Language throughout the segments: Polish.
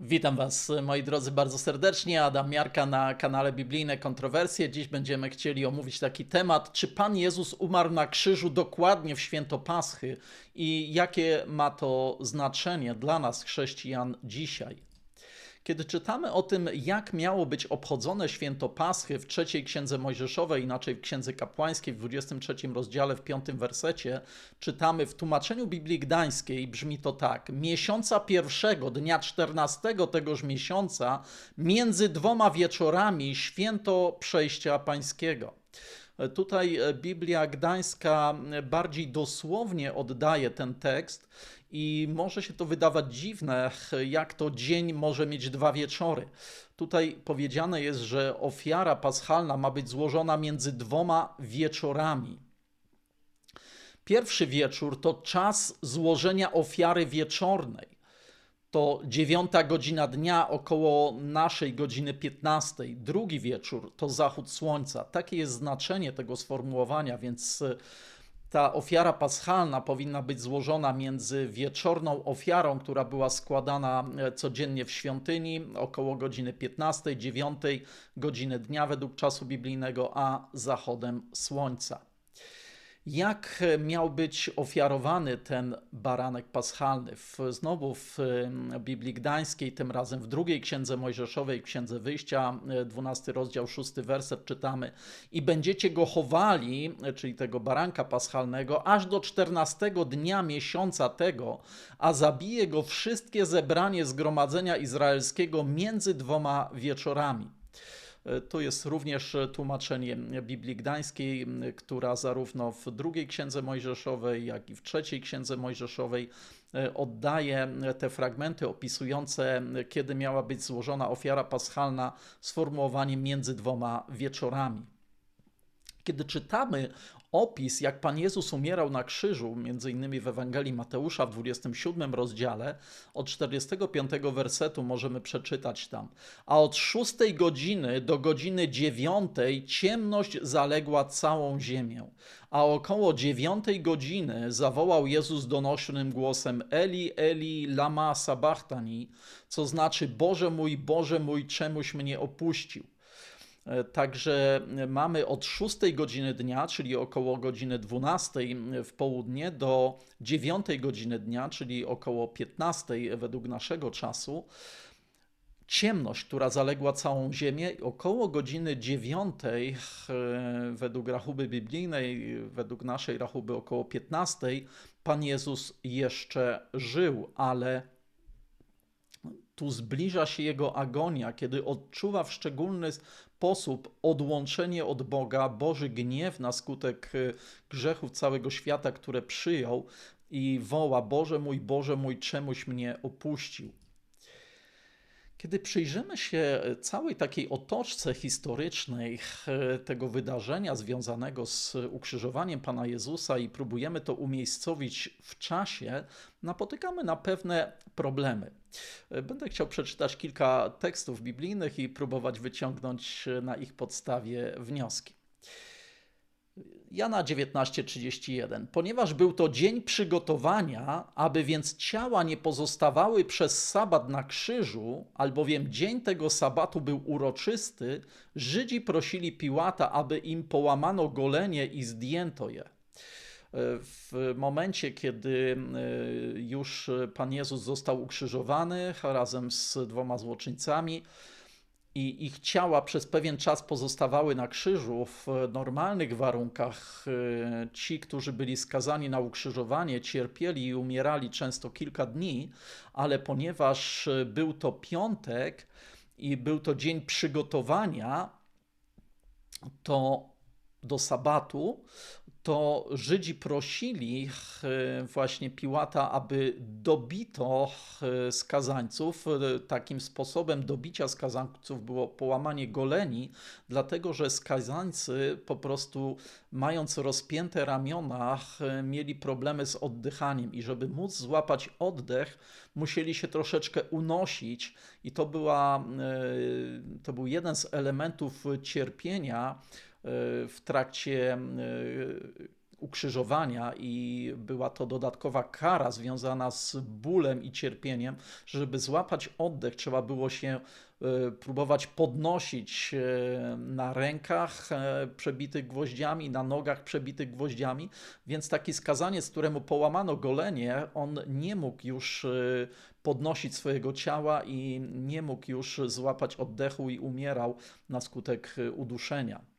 Witam Was, moi drodzy, bardzo serdecznie. Adam Miarka na kanale Biblijne Kontrowersje. Dziś będziemy chcieli omówić taki temat, czy Pan Jezus umarł na krzyżu dokładnie w święto Paschy i jakie ma to znaczenie dla nas, chrześcijan, dzisiaj. Kiedy czytamy o tym, jak miało być obchodzone święto Paschy w trzeciej księdze Mojżeszowej, inaczej w księdze kapłańskiej w 23 rozdziale, w piątym wersecie, czytamy w tłumaczeniu Biblii Gdańskiej, brzmi to tak: Miesiąca pierwszego, dnia 14 tegoż miesiąca, między dwoma wieczorami, święto przejścia pańskiego. Tutaj Biblia Gdańska bardziej dosłownie oddaje ten tekst i może się to wydawać dziwne, jak to dzień może mieć dwa wieczory. Tutaj powiedziane jest, że ofiara paschalna ma być złożona między dwoma wieczorami. Pierwszy wieczór to czas złożenia ofiary wieczornej. To dziewiąta godzina dnia, około naszej godziny 15. Drugi wieczór to zachód słońca. Takie jest znaczenie tego sformułowania, więc ta ofiara paschalna powinna być złożona między wieczorną ofiarą, która była składana e, codziennie w świątyni, około godziny 15, 9 godziny dnia według czasu biblijnego, a zachodem słońca jak miał być ofiarowany ten baranek paschalny. W, znowu w Biblii Gdańskiej, tym razem w drugiej księdze Mojżeszowej, księdze wyjścia, 12 rozdział, 6 werset czytamy: I będziecie go chowali, czyli tego baranka paschalnego, aż do 14 dnia miesiąca tego, a zabije go wszystkie zebranie zgromadzenia izraelskiego między dwoma wieczorami. To jest również tłumaczenie Biblii Gdańskiej, która zarówno w drugiej księdze Mojżeszowej, jak i w trzeciej księdze Mojżeszowej e, oddaje te fragmenty opisujące, kiedy miała być złożona ofiara paschalna, sformułowaniem między dwoma wieczorami. Kiedy czytamy opis, jak Pan Jezus umierał na krzyżu, między innymi w Ewangelii Mateusza w 27 rozdziale, od 45 wersetu możemy przeczytać tam. A od 6 godziny do godziny 9 ciemność zaległa całą ziemię. A około 9 godziny zawołał Jezus donośnym głosem Eli, Eli, lama sabachthani, co znaczy Boże mój, Boże mój, czemuś mnie opuścił. E, także mamy od 6 godziny dnia, czyli około godziny 12 w południe, do 9 godziny dnia, czyli około 15 według naszego czasu, ciemność, która zaległa całą ziemię. Około godziny 9 e, według rachuby biblijnej, według naszej rachuby około 15, Pan Jezus jeszcze żył, ale tu zbliża się jego agonia, kiedy odczuwa w szczególny sposób odłączenie od Boga, Boży gniew na skutek y, grzechów całego świata, które przyjął i woła: Boże mój, Boże mój, czemuś mnie opuścił. Kiedy przyjrzymy się całej takiej otoczce historycznej e, tego wydarzenia związanego z ukrzyżowaniem Pana Jezusa i próbujemy to umiejscowić w czasie, napotykamy na pewne problemy. E, będę chciał przeczytać kilka tekstów biblijnych i próbować wyciągnąć na ich podstawie wnioski. Jana 19:31. Ponieważ był to dzień przygotowania, aby więc ciała nie pozostawały przez sabat na krzyżu, albowiem dzień tego sabatu był uroczysty, Żydzi prosili Piłata, aby im połamano golenie i zdjęto je. W momencie, kiedy e, już Pan Jezus został ukrzyżowany razem z dwoma złoczyńcami, i ich ciała przez pewien czas pozostawały na krzyżu w normalnych warunkach, e, ci, którzy byli skazani na ukrzyżowanie, cierpieli i umierali często kilka dni, ale ponieważ był to piątek i był to dzień przygotowania, to do sabatu, to Żydzi prosili e, właśnie Piłata, aby dobito e, skazańców. E, takim sposobem dobicia skazańców było połamanie goleni, dlatego że skazańcy po prostu mając rozpięte ramiona mieli problemy z oddychaniem i żeby móc złapać oddech, musieli się troszeczkę unosić i to, była, to był jeden z elementów cierpienia, w trakcie ukrzyżowania i była to dodatkowa kara związana z bólem i cierpieniem. Żeby złapać oddech, trzeba było się e, próbować podnosić e, na rękach e, przebitych gwoździami, na nogach przebitych gwoździami, więc taki skazaniec, któremu połamano golenie, on nie mógł już podnosić swojego ciała i nie mógł już złapać oddechu i umierał na skutek uduszenia.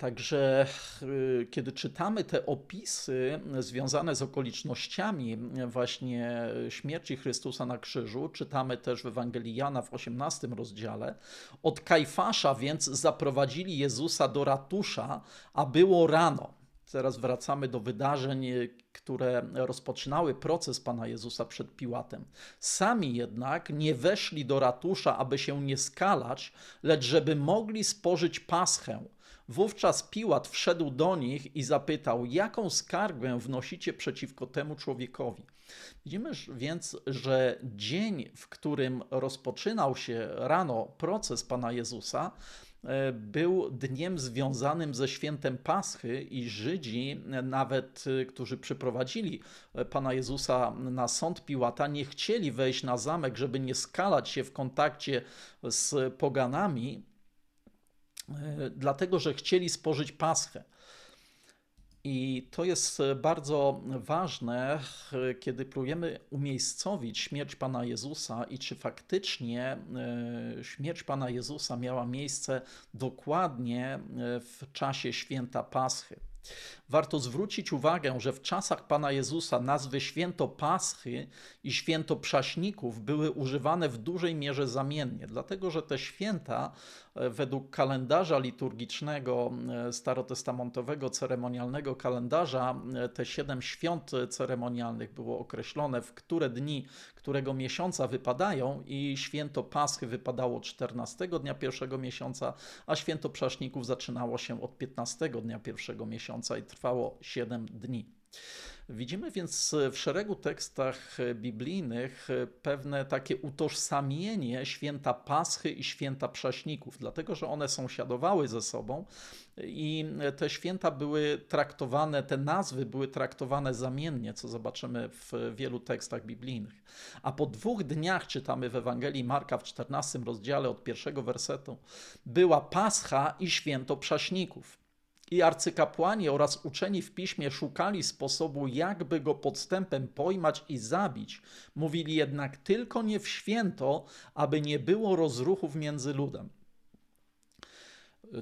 Także y, kiedy czytamy te opisy związane z okolicznościami właśnie śmierci Chrystusa na krzyżu, czytamy też w Ewangelii Jana w 18 rozdziale, od Kajfasza więc zaprowadzili Jezusa do ratusza, a było rano. Teraz wracamy do wydarzeń, które rozpoczynały proces Pana Jezusa przed Piłatem. Sami jednak nie weszli do ratusza, aby się nie skalać, lecz żeby mogli spożyć paschę Wówczas Piłat wszedł do nich i zapytał, jaką skargę wnosicie przeciwko temu człowiekowi. Widzimy więc, że dzień, w którym rozpoczynał się rano proces Pana Jezusa, e, był dniem związanym ze świętem Paschy i Żydzi, nawet e, którzy przyprowadzili e, Pana Jezusa na sąd Piłata, nie chcieli wejść na zamek, żeby nie skalać się w kontakcie z poganami, E, dlatego że chcieli spożyć paschę. I to jest bardzo ważne, e, kiedy próbujemy umiejscowić śmierć Pana Jezusa i czy faktycznie e, śmierć Pana Jezusa miała miejsce dokładnie w czasie święta Paschy. Warto zwrócić uwagę, że w czasach Pana Jezusa nazwy święto Paschy i święto Przaśników były używane w dużej mierze zamiennie, dlatego że te święta e, według kalendarza liturgicznego e, starotestamentowego, ceremonialnego kalendarza, e, te siedem świąt ceremonialnych było określone, w które dni, którego miesiąca wypadają i święto Paschy wypadało 14 dnia pierwszego miesiąca, a święto Przaśników zaczynało się od 15 dnia pierwszego miesiąca i trwało 7 dni. Widzimy więc w szeregu tekstach biblijnych pewne takie utożsamienie święta Paschy i święta Prześników, dlatego że one sąsiadowały ze sobą i te święta były traktowane, te nazwy były traktowane zamiennie, co zobaczymy w wielu tekstach biblijnych. A po dwóch dniach czytamy w Ewangelii Marka w 14 rozdziale od pierwszego wersetu była Pascha i święto Prześników. I arcykapłani oraz uczeni w piśmie szukali sposobu, jakby go podstępem pojmać i zabić. Mówili jednak tylko nie w święto, aby nie było rozruchów między ludem.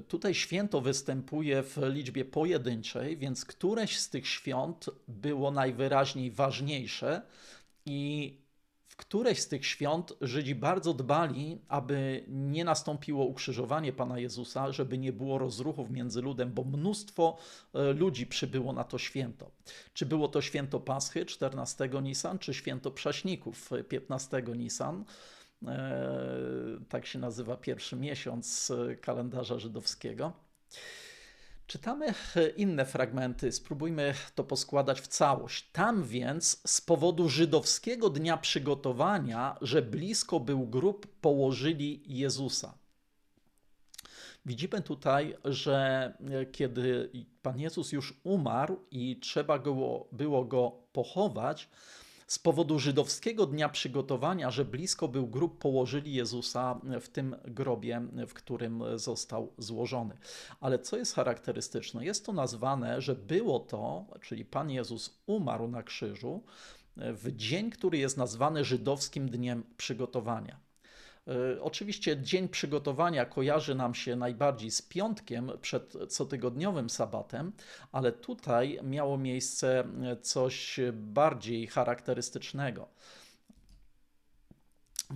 Tutaj święto występuje w liczbie pojedynczej, więc któreś z tych świąt było najwyraźniej ważniejsze i któreś z tych świąt Żydzi bardzo dbali, aby nie nastąpiło ukrzyżowanie Pana Jezusa, żeby nie było rozruchów między ludem, bo mnóstwo e, ludzi przybyło na to święto. Czy było to święto Paschy 14 Nisan, czy święto Prześników 15 Nisan? E, tak się nazywa pierwszy miesiąc e, kalendarza żydowskiego. Czytamy inne fragmenty, spróbujmy to poskładać w całość. Tam więc z powodu żydowskiego dnia przygotowania, że blisko był grób, położyli Jezusa. Widzimy tutaj, że kiedy Pan Jezus już umarł i trzeba było, było go pochować, z powodu żydowskiego dnia przygotowania, że blisko był grób, położyli Jezusa w tym grobie, w którym został złożony. Ale co jest charakterystyczne? Jest to nazwane, że było to, czyli Pan Jezus umarł na krzyżu w dzień, który jest nazwany żydowskim dniem przygotowania. E, oczywiście dzień przygotowania kojarzy nam się najbardziej z piątkiem przed cotygodniowym sabatem, ale tutaj miało miejsce coś bardziej charakterystycznego.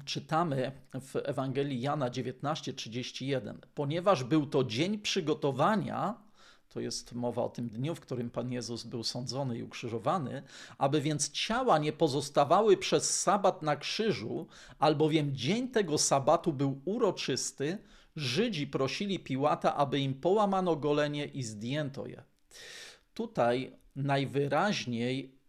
Czytamy w Ewangelii Jana 19:31. Ponieważ był to dzień przygotowania, to jest mowa o tym dniu, w którym Pan Jezus był sądzony i ukrzyżowany, aby więc ciała nie pozostawały przez sabat na krzyżu, albowiem dzień tego sabatu był uroczysty, Żydzi prosili Piłata, aby im połamano golenie i zdjęto je. Tutaj najwyraźniej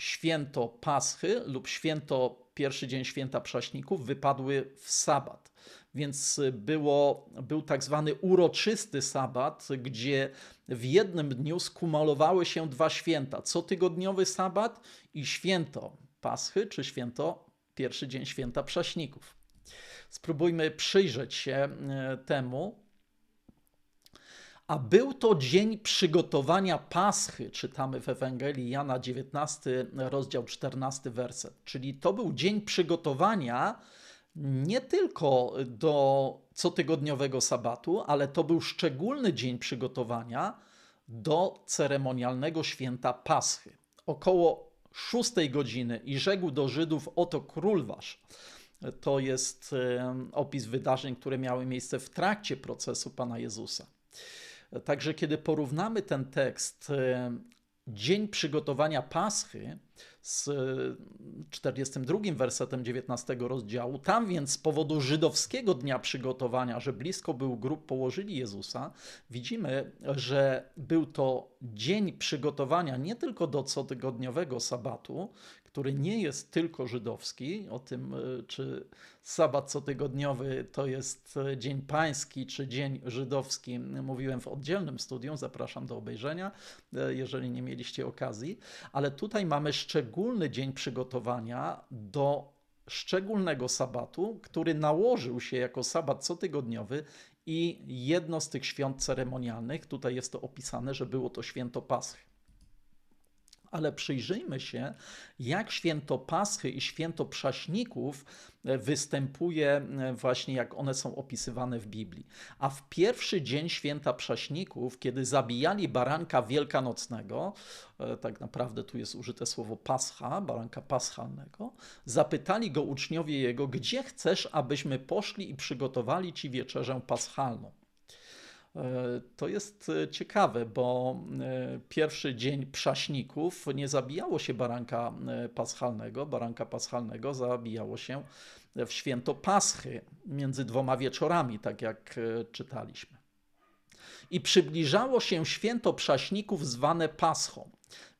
święto Paschy lub święto pierwszy dzień święta Prześników wypadły w sabat. Więc było, był tak zwany uroczysty sabat, gdzie w jednym dniu skumulowały się dwa święta: cotygodniowy sabat i święto Paschy, czy święto pierwszy dzień święta Prześników. Spróbujmy przyjrzeć się e, temu. A był to dzień przygotowania Paschy, czytamy w Ewangelii Jana 19, rozdział 14, werset. Czyli to był dzień przygotowania nie tylko do cotygodniowego sabatu, ale to był szczególny dzień przygotowania do ceremonialnego święta Paschy. Około szóstej godziny i rzekł do Żydów: Oto król wasz. To jest opis wydarzeń, które miały miejsce w trakcie procesu Pana Jezusa. Także kiedy porównamy ten tekst, dzień przygotowania Paschy z 42 wersetem 19 rozdziału, tam więc z powodu żydowskiego dnia przygotowania, że blisko był grób, położyli Jezusa, widzimy, że był to dzień przygotowania nie tylko do cotygodniowego sabatu, który nie jest tylko żydowski, o tym, e, czy sabat cotygodniowy to jest e, dzień pański, czy dzień żydowski, mówiłem w oddzielnym studium, zapraszam do obejrzenia, e, jeżeli nie mieliście okazji, ale tutaj mamy szczególny dzień przygotowania do szczególnego sabatu, który nałożył się jako sabat cotygodniowy i jedno z tych świąt ceremonialnych, tutaj jest to opisane, że było to święto Paschy ale przyjrzyjmy się, jak święto Paschy i święto Przaśników e, występuje e, właśnie, jak one są opisywane w Biblii. A w pierwszy dzień święta Przaśników, kiedy zabijali baranka wielkanocnego, e, tak naprawdę tu jest użyte słowo pascha, baranka paschalnego, zapytali go uczniowie jego, gdzie chcesz, abyśmy poszli i przygotowali ci wieczerzę paschalną. E, to jest e, ciekawe, bo e, pierwszy dzień przaśników nie zabijało się baranka paschalnego. Baranka paschalnego zabijało się w święto Paschy między dwoma wieczorami, tak jak czytaliśmy. I przybliżało się święto przaśników zwane Paschą.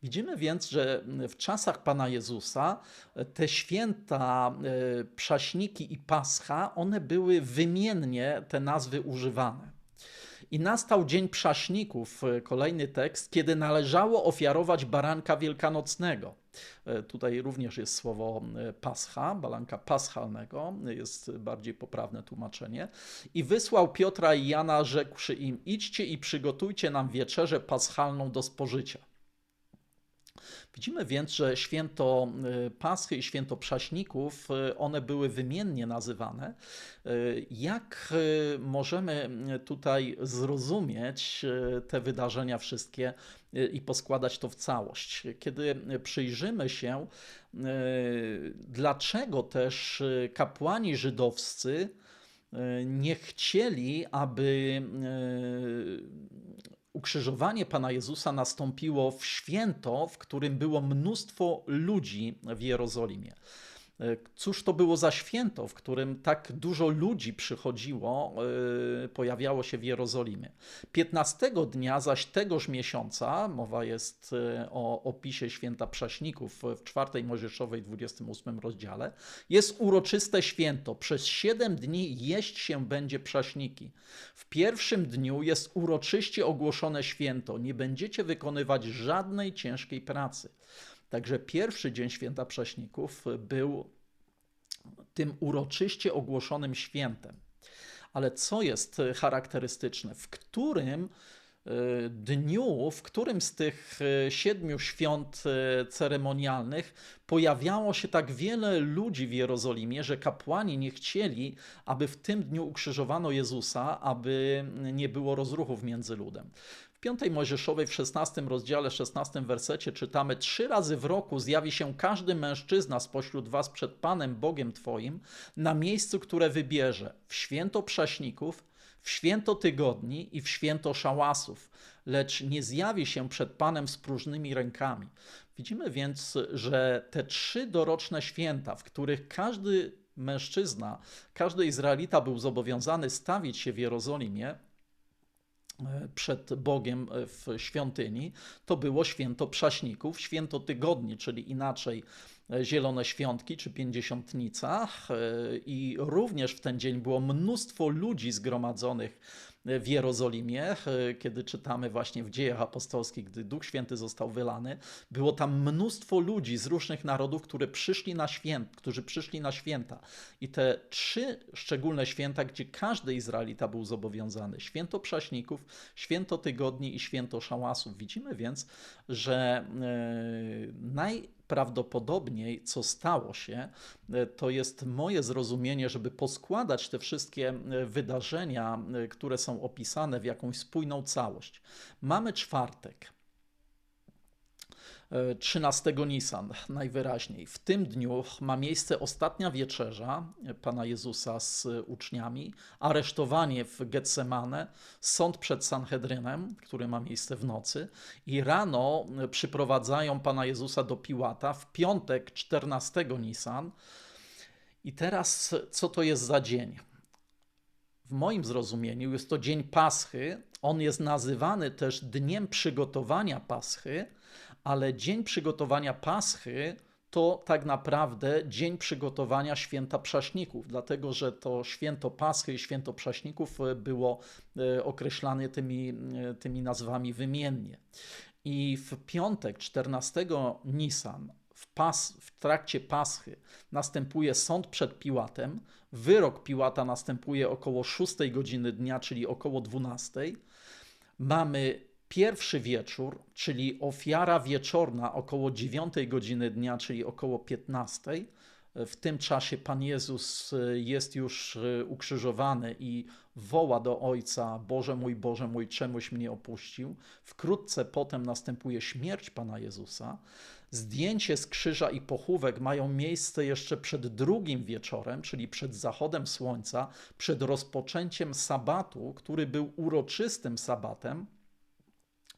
Widzimy więc, że w czasach Pana Jezusa te święta przaśniki i Pascha, one były wymiennie te nazwy używane. I nastał dzień przaśników, e, kolejny tekst, kiedy należało ofiarować baranka wielkanocnego. E, tutaj również jest słowo e, pascha, baranka paschalnego, jest bardziej poprawne tłumaczenie. I wysłał Piotra i Jana, rzekłszy im: Idźcie i przygotujcie nam wieczerzę paschalną do spożycia. Widzimy więc, że święto y, Paschy i święto Przaśników, y, one były wymiennie nazywane. Y, jak możemy tutaj zrozumieć te wydarzenia wszystkie i poskładać to w całość? Kiedy przyjrzymy się, dlaczego też kapłani żydowscy nie chcieli, aby ukrzyżowanie Pana Jezusa nastąpiło w święto, w którym było mnóstwo ludzi w Jerozolimie. E, cóż to było za święto, w którym tak dużo ludzi przychodziło, e, pojawiało się w Jerozolimie? 15 dnia zaś tegoż miesiąca, mowa jest e, o opisie święta Prześników w 4 Mojżeszowej 28 rozdziale, jest uroczyste święto. Przez 7 dni jeść się będzie prześniki. W pierwszym dniu jest uroczyście ogłoszone święto. Nie będziecie wykonywać żadnej ciężkiej pracy. Także pierwszy dzień święta Prześników był tym uroczyście ogłoszonym świętem. Ale co jest charakterystyczne? W którym e, dniu, w którym z tych e, siedmiu świąt e, ceremonialnych pojawiało się tak wiele ludzi w Jerozolimie, że kapłani nie chcieli, aby w tym dniu ukrzyżowano Jezusa, aby nie było rozruchów między ludem. W piątej Mojżeszowej w 16 rozdziale, 16 wersecie czytamy: Trzy razy w roku zjawi się każdy mężczyzna spośród was przed Panem Bogiem Twoim na miejscu, które wybierze w święto prześników, w święto tygodni i w święto szałasów, lecz nie zjawi się przed Panem z próżnymi rękami. Widzimy więc, że te trzy doroczne święta, w których każdy mężczyzna, każdy Izraelita był zobowiązany stawić się w Jerozolimie, przed Bogiem e, w świątyni, to było święto przaśników, święto tygodni, czyli inaczej e, Zielone Świątki czy Pięćdziesiątnica. I również w ten dzień było mnóstwo ludzi zgromadzonych w Jerozolimie, kiedy czytamy właśnie w dziejach apostolskich, gdy Duch Święty został wylany, było tam mnóstwo ludzi z różnych narodów, które przyszli na święt, którzy przyszli na święta. I te trzy szczególne święta, gdzie każdy Izraelita był zobowiązany: święto przaśników, święto tygodni i święto szałasów. Widzimy więc, że yy, naj prawdopodobniej, co stało się, e, to jest moje zrozumienie, żeby poskładać te wszystkie e, wydarzenia, e, które są opisane w jakąś spójną całość. Mamy czwartek. 13 Nisan najwyraźniej. W tym dniu ma miejsce ostatnia wieczerza Pana Jezusa z uczniami, aresztowanie w Getsemane, sąd przed Sanhedrynem, który ma miejsce w nocy i rano przyprowadzają Pana Jezusa do Piłata w piątek 14 Nisan. I teraz co to jest za dzień? W moim zrozumieniu jest to dzień Paschy. On jest nazywany też dniem przygotowania Paschy, ale dzień przygotowania Paschy to tak naprawdę dzień przygotowania święta Przaśników, dlatego że to święto Paschy i święto Przaśników e, było e, określane tymi, e, tymi nazwami wymiennie. I w piątek 14 Nisan w, pas, w trakcie Paschy następuje sąd przed Piłatem, wyrok Piłata następuje około 6 godziny dnia, czyli około 12. Mamy Pierwszy wieczór, czyli ofiara wieczorna około 9 godziny dnia, czyli około 15. W tym czasie Pan Jezus e, jest już e, ukrzyżowany i woła do Ojca: Boże mój, Boże mój, czemuś mnie opuścił. Wkrótce potem następuje śmierć Pana Jezusa. Zdjęcie z krzyża i pochówek mają miejsce jeszcze przed drugim wieczorem, czyli przed zachodem słońca, przed rozpoczęciem sabatu, który był uroczystym sabatem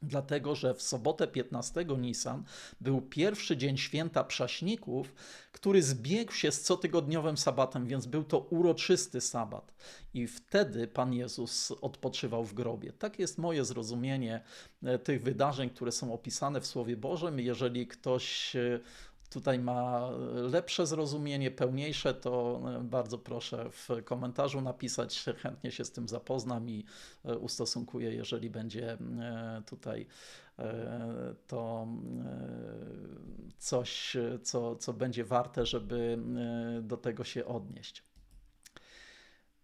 Dlatego, że w sobotę 15 Nisan był pierwszy dzień święta Przaśników, który zbiegł się z cotygodniowym sabatem, więc był to uroczysty sabat. I wtedy Pan Jezus odpoczywał w grobie. Tak jest moje zrozumienie e, tych wydarzeń, które są opisane w Słowie Bożym. Jeżeli ktoś e, tutaj ma lepsze zrozumienie, pełniejsze, to e, bardzo proszę w komentarzu napisać. Chętnie się z tym zapoznam i e, ustosunkuję, jeżeli będzie e, tutaj to coś, co, co będzie warte, żeby do tego się odnieść.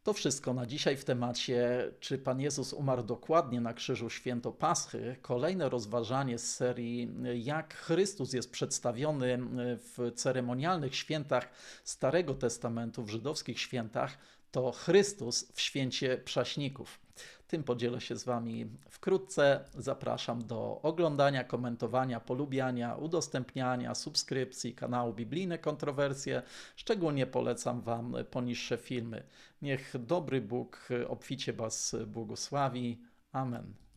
To wszystko na dzisiaj w temacie, czy Pan Jezus umarł dokładnie na krzyżu święto Paschy. Kolejne rozważanie z serii, jak Chrystus jest przedstawiony w ceremonialnych świętach Starego Testamentu, w żydowskich świętach, to Chrystus w święcie przaśników. Tym podzielę się z Wami wkrótce. Zapraszam do oglądania, komentowania, polubiania, udostępniania, subskrypcji kanału Biblijne Kontrowersje. Szczególnie polecam Wam poniższe filmy. Niech dobry Bóg obficie Was błogosławi. Amen.